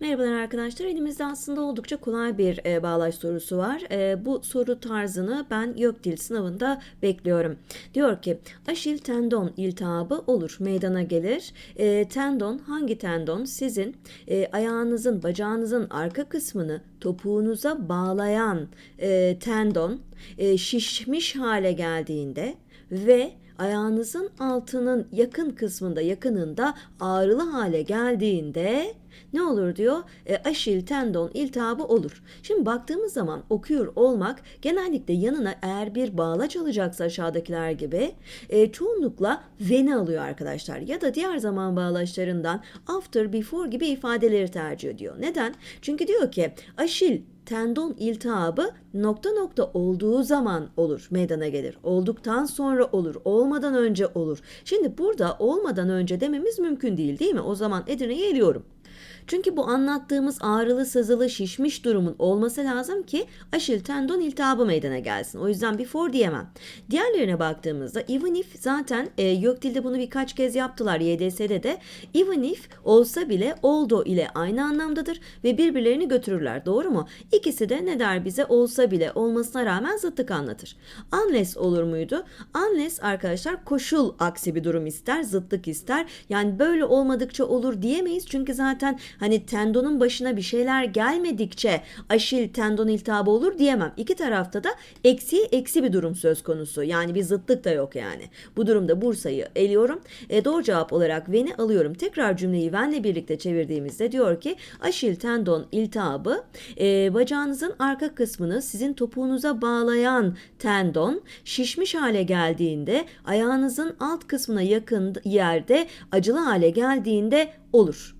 Merhabalar arkadaşlar. Elimizde aslında oldukça kolay bir e, bağlaç sorusu var. E, bu soru tarzını ben YÖKDİL sınavında bekliyorum. Diyor ki aşil tendon iltihabı olur, meydana gelir. E, tendon hangi tendon? Sizin e, ayağınızın, bacağınızın arka kısmını topuğunuza bağlayan e, tendon e, şişmiş hale geldiğinde ve ayağınızın altının yakın kısmında yakınında ağrılı hale geldiğinde ne olur diyor? E, aşil tendon iltihabı olur. Şimdi baktığımız zaman okuyor olmak genellikle yanına eğer bir bağlaç alacaksa aşağıdakiler gibi e, çoğunlukla veni alıyor arkadaşlar. Ya da diğer zaman bağlaçlarından after, before gibi ifadeleri tercih ediyor. Neden? Çünkü diyor ki aşil tendon iltihabı nokta nokta olduğu zaman olur, meydana gelir. Olduktan sonra olur, olmadan önce olur. Şimdi burada olmadan önce dememiz mümkün değil değil mi? O zaman Edirne'yi eliyorum. Çünkü bu anlattığımız ağrılı, sızılı, şişmiş durumun olması lazım ki aşil tendon iltihabı meydana gelsin. O yüzden before diyemem. Diğerlerine baktığımızda even if zaten e, YÖKDİL'de bunu birkaç kez yaptılar YDS'de de even if olsa bile oldu ile aynı anlamdadır ve birbirlerini götürürler. Doğru mu? İkisi de ne der bize olsa bile olmasına rağmen zıttık anlatır. Unless olur muydu? Unless arkadaşlar koşul aksi bir durum ister, zıtlık ister. Yani böyle olmadıkça olur diyemeyiz. Çünkü zaten hani tendonun başına bir şeyler gelmedikçe aşil tendon iltihabı olur diyemem. İki tarafta da eksi eksi bir durum söz konusu. Yani bir zıtlık da yok yani. Bu durumda Bursa'yı eliyorum. E, doğru cevap olarak Ven'i alıyorum. Tekrar cümleyi Ven'le birlikte çevirdiğimizde diyor ki aşil tendon iltihabı e, bacağınızın arka kısmını sizin topuğunuza bağlayan tendon şişmiş hale geldiğinde ayağınızın alt kısmına yakın yerde acılı hale geldiğinde olur.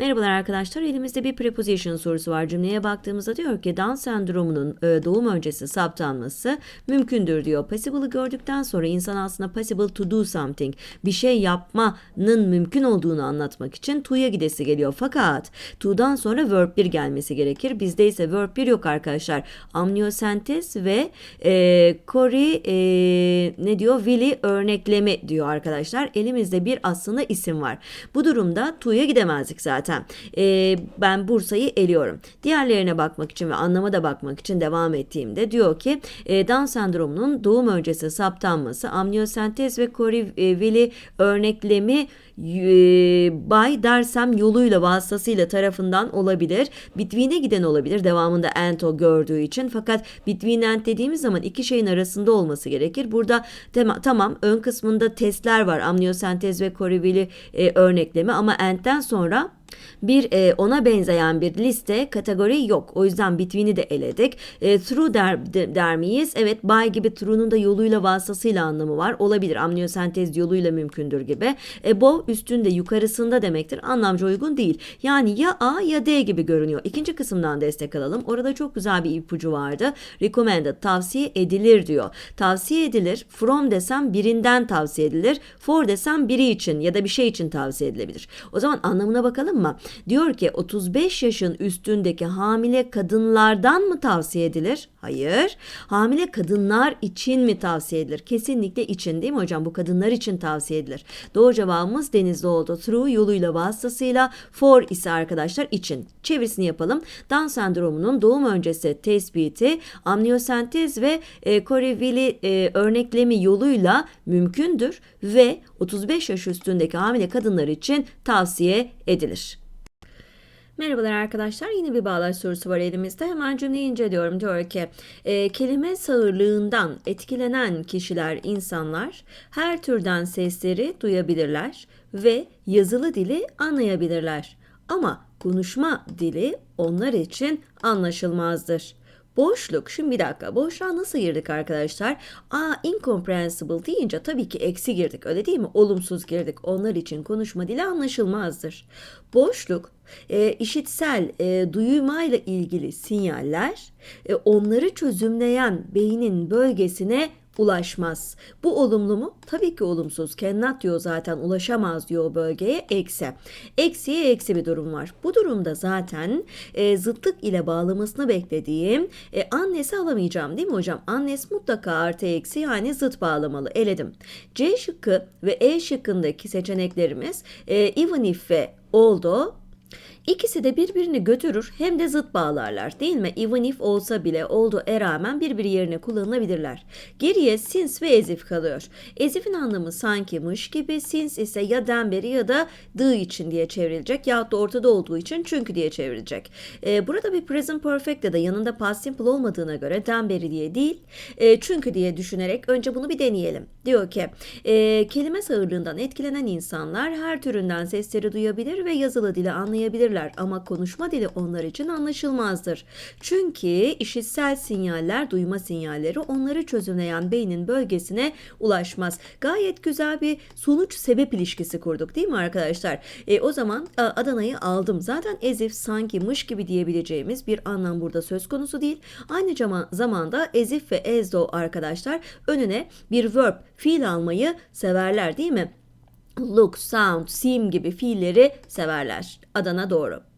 Merhabalar arkadaşlar. Elimizde bir preposition sorusu var. Cümleye baktığımızda diyor ki Down sendromunun e, doğum öncesi saptanması mümkündür diyor. Passible'ı gördükten sonra insan aslında possible to do something bir şey yapmanın mümkün olduğunu anlatmak için to'ya gidesi geliyor. Fakat to'dan sonra verb 1 gelmesi gerekir. Bizde ise verb 1 yok arkadaşlar. Amniyosentez ve e, Cory e, ne diyor? Willy örneklemi diyor arkadaşlar. Elimizde bir aslında isim var. Bu durumda to'ya gidemezdik zaten zaten. E, ben Bursa'yı eliyorum. Diğerlerine bakmak için ve anlama da bakmak için devam ettiğimde diyor ki e, Down sendromunun doğum öncesi saptanması amniyosentez ve Corey-Willy örneklemi e, bay dersem yoluyla vasıtasıyla tarafından olabilir. Between'e giden olabilir. Devamında and gördüğü için. Fakat between and dediğimiz zaman iki şeyin arasında olması gerekir. Burada tema, tamam ön kısmında testler var. Amniyosentez ve Corey-Willy e, örneklemi ama and'den sonra bir e, ona benzeyen bir liste kategori yok. O yüzden between'i de eledik. E, through der, de, der miyiz? Evet by gibi through'un da yoluyla vasıtasıyla anlamı var. Olabilir. Amniyosentez yoluyla mümkündür gibi. Above üstünde yukarısında demektir. Anlamca uygun değil. Yani ya A ya D gibi görünüyor. İkinci kısımdan destek alalım. Orada çok güzel bir ipucu vardı. Recommended tavsiye edilir diyor. Tavsiye edilir. From desem birinden tavsiye edilir. For desem biri için ya da bir şey için tavsiye edilebilir. O zaman anlamına bakalım mı? Diyor ki 35 yaşın üstündeki hamile kadınlardan mı tavsiye edilir? Hayır. Hamile kadınlar için mi tavsiye edilir? Kesinlikle için değil mi hocam? Bu kadınlar için tavsiye edilir. Doğru cevabımız denizde oldu. Through yoluyla vasıtasıyla for ise arkadaşlar için. Çevirisini yapalım. Down sendromunun doğum öncesi tespiti amniyosentez ve e, Corey-Willy e, örneklemi yoluyla mümkündür ve 35 yaş üstündeki hamile kadınlar için tavsiye edilir. Merhabalar arkadaşlar. Yine bir bağlaç sorusu var elimizde. Hemen cümleyi inceliyorum. Diyor ki e, kelime sağırlığından etkilenen kişiler, insanlar her türden sesleri duyabilirler ve yazılı dili anlayabilirler. Ama konuşma dili onlar için anlaşılmazdır. Boşluk. Şimdi bir dakika. Boşluğa nasıl girdik arkadaşlar? Aa incomprehensible deyince tabii ki eksi girdik. Öyle değil mi? Olumsuz girdik. Onlar için konuşma dili anlaşılmazdır. Boşluk e, işitsel e, duymayla ilgili sinyaller e, onları çözümleyen beynin bölgesine ulaşmaz. Bu olumlu mu? Tabii ki olumsuz. Cannot diyor zaten ulaşamaz diyor bölgeye. Eksi. Eksiye eksi bir durum var. Bu durumda zaten e, zıtlık ile bağlamasını beklediğim e, annesi alamayacağım değil mi hocam? Annes mutlaka artı eksi yani zıt bağlamalı. Eledim. C şıkkı ve E şıkkındaki seçeneklerimiz e, even if ve oldu İkisi de birbirini götürür hem de zıt bağlarlar değil mi? Even if olsa bile olduğu rağmen birbiri yerine kullanılabilirler. Geriye since ve ezif kalıyor. Ezifin anlamı sanki mış gibi, since ise ya den beri ya da the için diye çevrilecek yahut da ortada olduğu için çünkü diye çevrilecek. Ee, burada bir present perfect da yanında past simple olmadığına göre den beri diye değil e, çünkü diye düşünerek önce bunu bir deneyelim. Diyor ki e, kelime sağırlığından etkilenen insanlar her türünden sesleri duyabilir ve yazılı dili anlayabilirler ama konuşma dili onlar için anlaşılmazdır. Çünkü işitsel sinyaller, duyma sinyalleri onları çözümleyen beynin bölgesine ulaşmaz. Gayet güzel bir sonuç sebep ilişkisi kurduk değil mi arkadaşlar? E, o zaman Adana'yı aldım. Zaten ezif sanki mış gibi diyebileceğimiz bir anlam burada söz konusu değil. Aynı zama- zamanda ezif ve though arkadaşlar önüne bir verb, fiil almayı severler değil mi? Look, sound, seem gibi fiilleri severler. Adana doğru.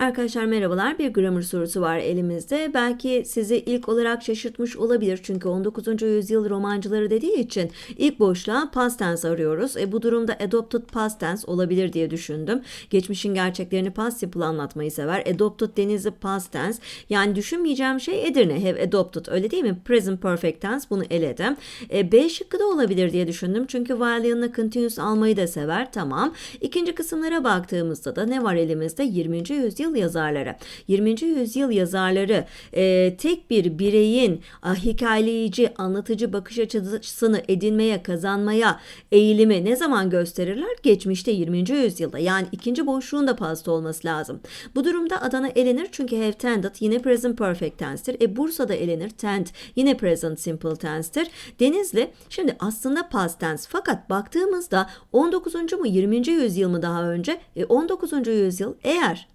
Arkadaşlar merhabalar. Bir grammar sorusu var elimizde. Belki sizi ilk olarak şaşırtmış olabilir. Çünkü 19. yüzyıl romancıları dediği için ilk boşluğa past tense arıyoruz. E, bu durumda adopted past tense olabilir diye düşündüm. Geçmişin gerçeklerini past simple anlatmayı sever. Adopted denizli past tense. Yani düşünmeyeceğim şey Edirne have adopted öyle değil mi? Present perfect tense bunu eledim. E, B şıkkı da olabilir diye düşündüm. Çünkü while yanına continuous almayı da sever. Tamam. İkinci kısımlara baktığımızda da ne var elimizde? 20. yüzyıl yazarları. 20. yüzyıl yazarları e, tek bir bireyin ah, hikayeleyici, anlatıcı bakış açısını edinmeye, kazanmaya eğilimi ne zaman gösterirler? Geçmişte 20. yüzyılda. Yani ikinci boşluğun da pasta olması lazım. Bu durumda Adana elenir çünkü have tended yine present perfect tense'tir. E Bursa'da elenir tend yine present simple tense'tir. Denizli şimdi aslında past tense fakat baktığımızda 19. mu 20. yüzyıl mı daha önce? E 19. yüzyıl eğer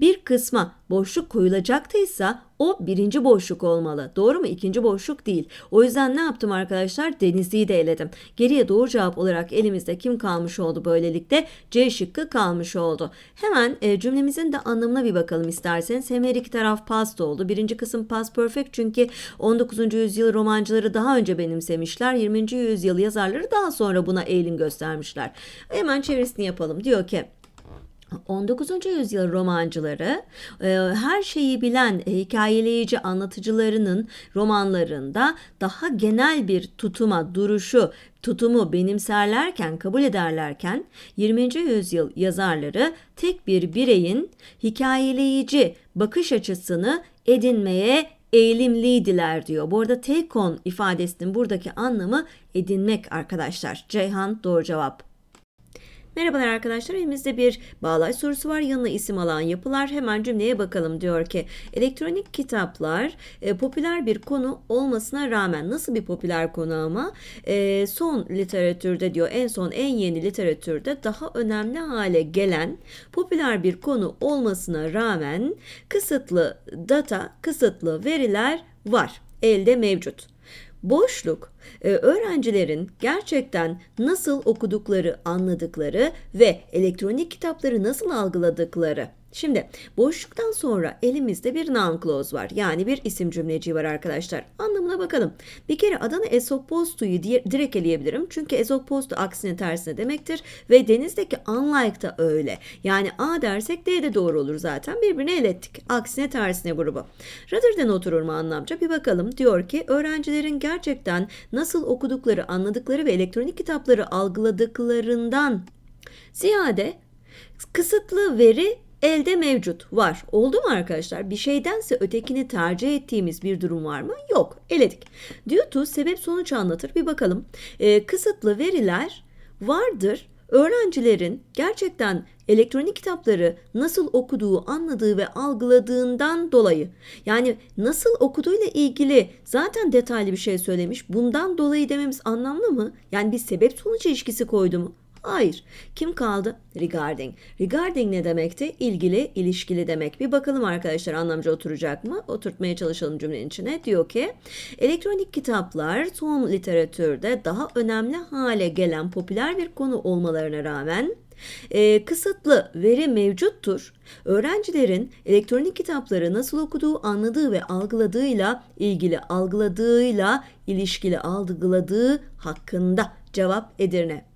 bir kısma boşluk koyulacaktıysa o birinci boşluk olmalı. Doğru mu? İkinci boşluk değil. O yüzden ne yaptım arkadaşlar? Denizli'yi de eledim. Geriye doğru cevap olarak elimizde kim kalmış oldu böylelikle? C şıkkı kalmış oldu. Hemen e, cümlemizin de anlamına bir bakalım isterseniz. Hem her iki taraf past oldu. Birinci kısım past perfect çünkü 19. yüzyıl romancıları daha önce benimsemişler. 20. yüzyıl yazarları daha sonra buna eğilim göstermişler. Hemen çevirisini yapalım. Diyor ki 19. yüzyıl romancıları e, her şeyi bilen e, hikayeleyici anlatıcılarının romanlarında daha genel bir tutuma, duruşu, tutumu benimserlerken, kabul ederlerken 20. yüzyıl yazarları tek bir bireyin hikayeleyici bakış açısını edinmeye eğilimliydiler diyor. Bu arada take on ifadesinin buradaki anlamı edinmek arkadaşlar. Ceyhan doğru cevap. Merhabalar arkadaşlar elimizde bir bağlaç sorusu var. Yanına isim alan yapılar. Hemen cümleye bakalım diyor ki elektronik kitaplar e, popüler bir konu olmasına rağmen nasıl bir popüler konu ama e, son literatürde diyor en son en yeni literatürde daha önemli hale gelen popüler bir konu olmasına rağmen kısıtlı data, kısıtlı veriler var. Elde mevcut. Boşluk e, öğrencilerin gerçekten nasıl okudukları, anladıkları ve elektronik kitapları nasıl algıladıkları Şimdi boşluktan sonra elimizde bir noun clause var. Yani bir isim cümleci var arkadaşlar. Anlamına bakalım. Bir kere Adana esoppostu'yu direkt eleyebilirim. Çünkü esoppostu aksine tersine demektir. Ve denizdeki unlike da öyle. Yani A dersek D de doğru olur zaten. Birbirine elettik. Aksine tersine grubu. Rather'dan oturur mu anlamca? Bir bakalım. Diyor ki öğrencilerin gerçekten nasıl okudukları, anladıkları ve elektronik kitapları algıladıklarından ziyade kısıtlı veri elde mevcut var. Oldu mu arkadaşlar? Bir şeydense ötekini tercih ettiğimiz bir durum var mı? Yok. Eledik. Due to sebep sonuç anlatır. Bir bakalım. Ee, kısıtlı veriler vardır. Öğrencilerin gerçekten elektronik kitapları nasıl okuduğu, anladığı ve algıladığından dolayı yani nasıl okuduğuyla ilgili zaten detaylı bir şey söylemiş. Bundan dolayı dememiz anlamlı mı? Yani bir sebep sonuç ilişkisi koydu mu? Hayır. Kim kaldı? Regarding. Regarding ne demekti? İlgili, ilişkili demek. Bir bakalım arkadaşlar anlamca oturacak mı? Oturtmaya çalışalım cümlenin içine. Diyor ki elektronik kitaplar son literatürde daha önemli hale gelen popüler bir konu olmalarına rağmen e, kısıtlı veri mevcuttur. Öğrencilerin elektronik kitapları nasıl okuduğu, anladığı ve algıladığıyla ilgili algıladığıyla ilişkili algıladığı hakkında cevap Edirne.